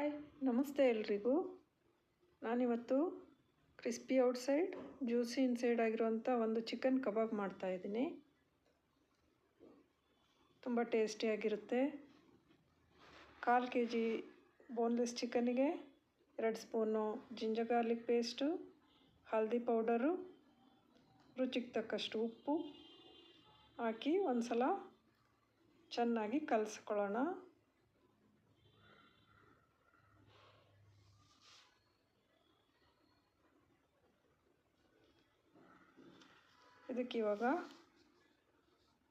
Hi ನಮಸ್ತೆ ಎಲ್ರಿಗೂ. ನಾನಿವತ್ತು ಕ್ರಿಸ್ಪಿ ಔಟ್ಸೈಡ್ ಜ್ಯೂಸಿ ಇನ್ಸೈಡ್ ಆಗಿರುವಂಥ ಒಂದು ಚಿಕನ್ ಕಬಾಬ್ ಮಾಡ್ತಾಯಿದ್ದೀನಿ ತುಂಬ ಟೇಸ್ಟಿಯಾಗಿರುತ್ತೆ ಕಾಲು ಕೆ ಜಿ ಬೋನ್ಲೆಸ್ ಚಿಕನಿಗೆ ಎರಡು ಸ್ಪೂನು ಜಿಂಜರ್ ಗಾರ್ಲಿಕ್ ಪೇಸ್ಟು ಹಲ್ದಿ ಪೌಡರು ರುಚಿಗೆ ತಕ್ಕಷ್ಟು ಉಪ್ಪು ಹಾಕಿ ಒಂದು ಸಲ ಚೆನ್ನಾಗಿ ಕಲಿಸ್ಕೊಳ್ಳೋಣ. ಇದಕ್ಕೆ ಇವಾಗ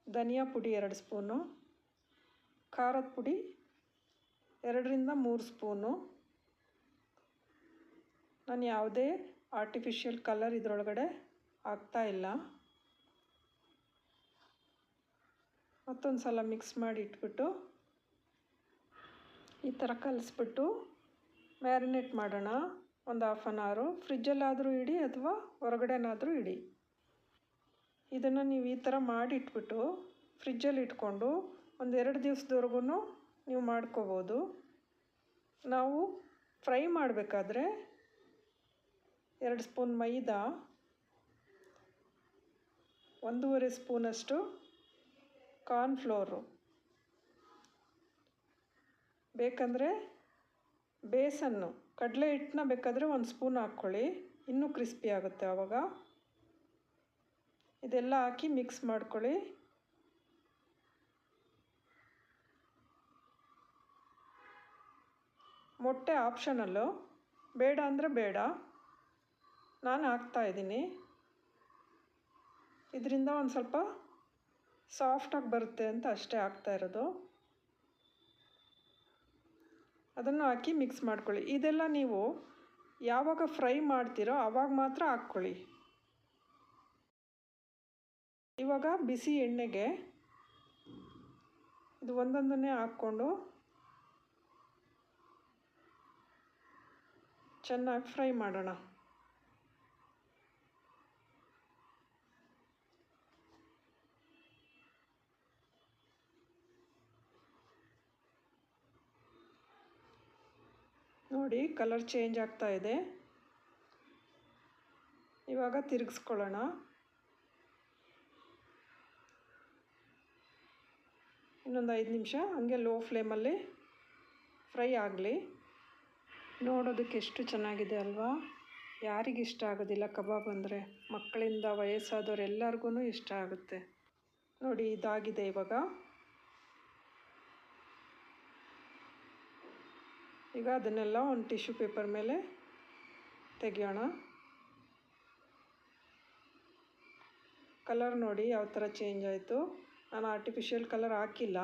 ಧನಿಯಾ ಪುಡಿ ಎರಡು ಸ್ಪೂನು, ಖಾರದ ಪುಡಿ ಎರಡರಿಂದ ಮೂರು ಸ್ಪೂನು. ನಾನು ಯಾವುದೇ ಆರ್ಟಿಫಿಷಿಯಲ್ ಕಲರ್ ಇದರೊಳಗಡೆ ಹಾಕ್ತಾ ಇಲ್ಲ. ಮತ್ತೊಂದು ಸಲ ಮಿಕ್ಸ್ ಮಾಡಿ ಇಟ್ಬಿಟ್ಟು ಈ ಥರ ಕಲಿಸ್ಬಿಟ್ಟು ಮ್ಯಾರಿನೇಟ್ ಮಾಡೋಣ. ಒಂದು ಹಾಫ್ ಆನ್ ಅವರು ಫ್ರಿಜ್ಜಲ್ಲಾದರೂ ಇಡಿ ಅಥವಾ ಹೊರಗಡೆನಾದರೂ ಇಡಿ. ಇದನ್ನು ನೀವು ಈ ಥರ ಮಾಡಿಟ್ಬಿಟ್ಟು ಫ್ರಿಜ್ಜಲ್ಲಿ ಇಟ್ಕೊಂಡು ಒಂದು ಎರಡು ದಿವಸದವರೆಗೂ ನೀವು ಮಾಡ್ಕೋಬೋದು. ನಾವು ಫ್ರೈ ಮಾಡಬೇಕಾದ್ರೆ ಎರಡು ಸ್ಪೂನ್ ಮೈದಾ, ಒಂದೂವರೆ ಸ್ಪೂನಷ್ಟು ಕಾರ್ನ್ಫ್ಲೋರು ಬೇಕಂದರೆ ಬೇಸನ್ನು, ಕಡಲೆ ಹಿಟ್ಟನ್ನ ಬೇಕಾದರೆ ಒಂದು ಸ್ಪೂನ್ ಹಾಕ್ಕೊಳ್ಳಿ, ಇನ್ನೂ ಕ್ರಿಸ್ಪಿ ಆಗುತ್ತೆ ಆವಾಗ ಇದೆಲ್ಲ ಹಾಕಿ ಮಿಕ್ಸ್ ಮಾಡ್ಕೊಳ್ಳಿ. ಮೊಟ್ಟೆ ಆಪ್ಷನಲ್ಲು ಬೇಡ ಅಂದರೆ ಬೇಡ. ನಾನು ಹಾಕ್ತಾ ಇದ್ದೀನಿ. ಇದರಿಂದ ಒಂದು ಸ್ವಲ್ಪ ಸಾಫ್ಟಾಗಿ ಬರುತ್ತೆ ಅಂತ ಅಷ್ಟೇ ಹಾಕ್ತಾ ಇರೋದು. ಅದನ್ನು ಹಾಕಿ ಮಿಕ್ಸ್ ಮಾಡ್ಕೊಳ್ಳಿ. ಇದೆಲ್ಲ ನೀವು ಯಾವಾಗ ಫ್ರೈ ಮಾಡ್ತೀರೋ ಆವಾಗ ಮಾತ್ರ ಹಾಕ್ಕೊಳ್ಳಿ. ಇವಾಗ ಬಿಸಿ ಎಣ್ಣೆಗೆ ಇದು ಒಂದೊಂದನ್ನೇ ಹಾಕ್ಕೊಂಡು ಚೆನ್ನಾಗಿ ಫ್ರೈ ಮಾಡೋಣ. ನೋಡಿ ಕಲರ್ ಚೇಂಜ್ ಆಗ್ತಾ ಇದೆ. ಇವಾಗ ತಿರುಗಿಸ್ಕೊಳ್ಳೋಣ. ಇನ್ನೊಂದು ಐದು ನಿಮಿಷ, ಹಾಗೆ ಲೋ ಫ್ಲೇಮಲ್ಲಿ ಫ್ರೈ ಆಗಲಿ. ನೋಡೋದಕ್ಕೆ ಎಷ್ಟು ಚೆನ್ನಾಗಿದೆ ಅಲ್ವಾ? ಯಾರಿಗೆ ಇಷ್ಟ ಆಗೋದಿಲ್ಲ ಕಬಾಬ್ ಅಂದರೆ? ಮಕ್ಕಳಿಂದ ವಯಸ್ಸಾದವ್ರು ಇಷ್ಟ ಆಗುತ್ತೆ. ನೋಡಿ, ಇದಾಗಿದೆ ಇವಾಗ. ಈಗ ಅದನ್ನೆಲ್ಲ ಒಂದು ಟಿಶ್ಯೂ ಪೇಪರ್ ಮೇಲೆ ತೆಗೆಯೋಣ. ಕಲರ್ ನೋಡಿ ಯಾವ ಥರ ಚೇಂಜ್ ಆಯಿತು. ನಾನು ಆರ್ಟಿಫಿಷಿಯಲ್ ಕಲರ್ ಹಾಕಿಲ್ಲ.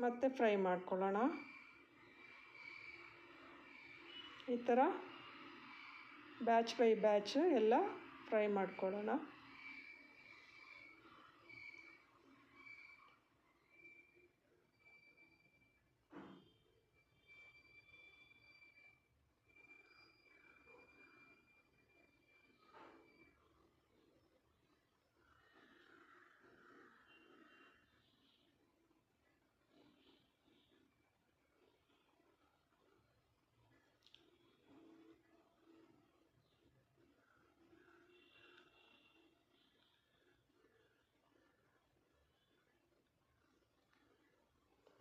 ಮತ್ತೆ ಫ್ರೈ ಮಾಡ್ಕೊಳ್ಳೋಣ. ಈ ಥರ ಬ್ಯಾಚ್ ಬೈ ಬ್ಯಾಚ್ ಎಲ್ಲ ಫ್ರೈ ಮಾಡ್ಕೊಳ್ಳೋಣ.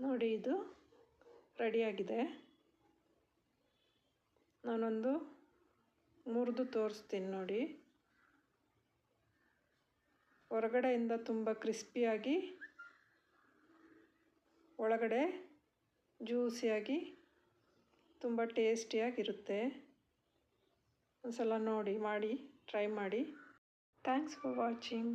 ನೋಡಿ ಇದು ರೆಡಿಯಾಗಿದೆ ನಾನೊಂದು ಮುರಿದು ತೋರಿಸ್ತೀನಿ ನೋಡಿ. ಹೊರಗಡೆಯಿಂದ ತುಂಬ ಕ್ರಿಸ್ಪಿಯಾಗಿ, ಒಳಗಡೆ ಜ್ಯೂಸಿಯಾಗಿ, ತುಂಬ ಟೇಸ್ಟಿಯಾಗಿರುತ್ತೆ. ಒಂದು ಸಲ ನೋಡಿ, ಮಾಡಿ ಟ್ರೈ ಮಾಡಿ. Thanks for watching